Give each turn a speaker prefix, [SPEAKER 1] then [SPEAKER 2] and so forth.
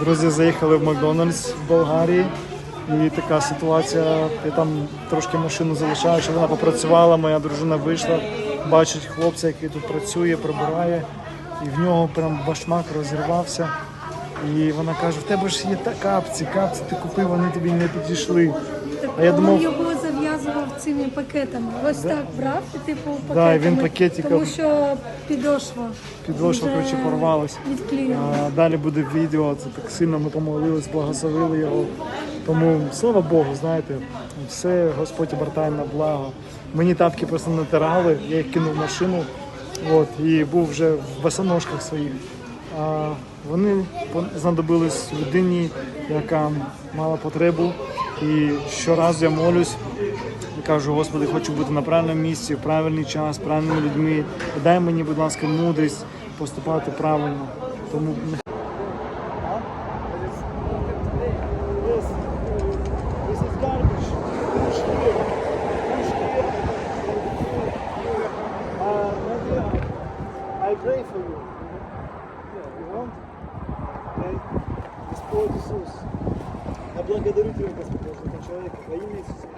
[SPEAKER 1] Друзі, заїхали в Макдональдс в Болгарії. І така ситуація. Я там трошки машину залишаю, щоб вона попрацювала. Моя дружина вийшла, бачить хлопця, який тут працює, прибирає, і в нього прям башмак розірвався. І вона каже: в тебе ж є та капці, капці ти купив, вони тобі не підійшли. А я думав,
[SPEAKER 2] цими пакетами. Ось так брав і типу пакетами.
[SPEAKER 1] Да, і він пакетиком-
[SPEAKER 2] Тому що підошва.
[SPEAKER 1] підошва
[SPEAKER 2] вже
[SPEAKER 1] коротше порвалась.
[SPEAKER 2] Відклеїла.
[SPEAKER 1] А, Далі буде відео. Це так сильно ми помолились, благословили його. Тому слава Богу, знаєте, все Господь обертає на благо. Мені тапки просто натирали, я їх кинув в машину. От, і був вже в босоножках своїх. А вони пон- знадобились людині, яка мала потребу. І щоразу я молюсь кажу, Господи, хочу бути на правильному місці, в правильний час, правильними людьми. Дай мені, будь ласка, мудрість поступати правильно. Тому я благодарю Тебя, Господь, за человека. Во имя Иисуса